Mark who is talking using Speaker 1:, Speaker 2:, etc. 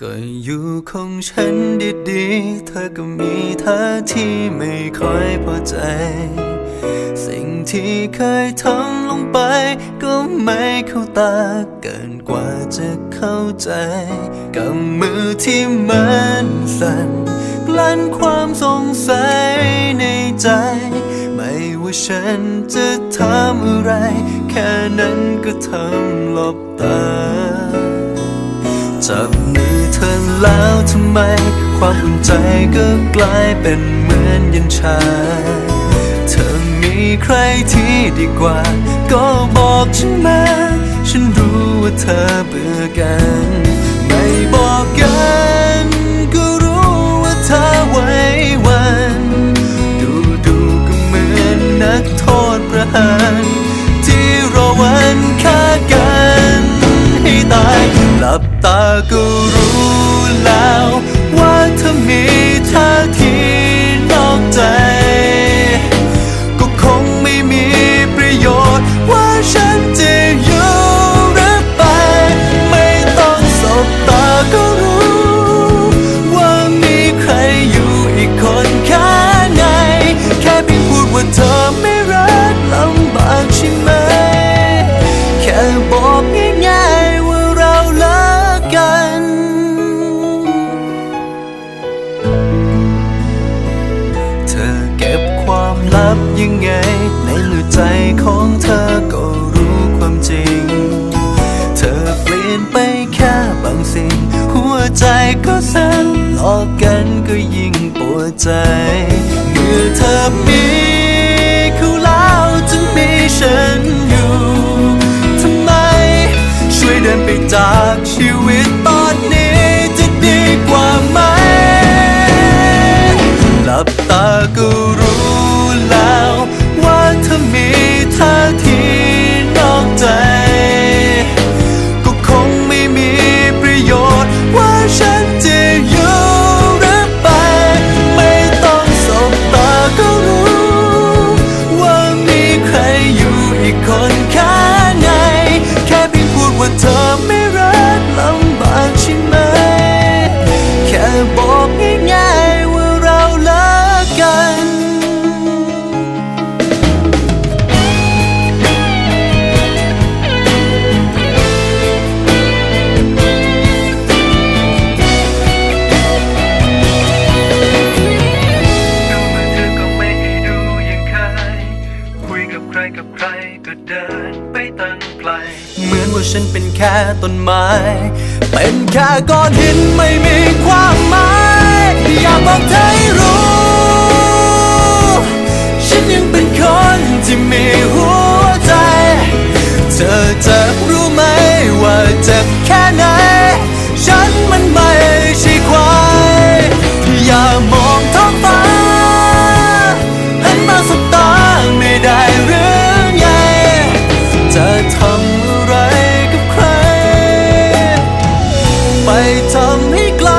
Speaker 1: ก็อยู่ของฉันดีๆ เธอก็มีท่าที่ไม่ค่อยพอใจ สิ่งที่เคยทำลงไป ก็ไม่เข้าตาเกินกว่าจะเข้าใจ กับมือที่มันสั่นกลั้นความสงสัยในใจ ไม่ว่าฉันจะทำอะไร แค่นั้นก็ทำหลบตาจับมือ ธอแล้วทำไม ความอุ่นใจก็กลายเป็นเหมือนเยันชา เธอมีใครที่ดีกว่า ก็บอกฉันมา ฉันรู้ว่าเธอเบื่อกัน ไม่บอกกัน ห้ตายหลับตาก็รู้แล้ว ว่าเธอมีท่าที เธอเก็บความลับยังไง ในหัวใจของเธอก็รู้ความจริง เธอเปลี่ยนไปแค่บางสิ่ง หัวใจก็สั่นหลอกกันก็ยิ่งปวดใจ เมื่อเธอมีเขา บอกง่ายๆว่าเราเลิกกัน
Speaker 2: ดูมือถือก็ไม่ให้ดูยังเคยคุยกับใครกับใครก็เดินไปตั้งไกล
Speaker 1: เหมือนว่าฉันเป็นแค่ต้นไม้ เป็นแค่ก้อนหินไม่มีความหมาย อยากบอกเธอให้รู้ ฉันยังเป็นคนที่มีหัวใจ เธอจะรู้ไหมว่าเจ็บแค่ไหน ฉันมันไม่ใช่ควาย อย่ามองท้องฟ้าหันมาสบตาไม่ได้หรือไงจะทำอะไรกับใคร ไปทำให้ไกล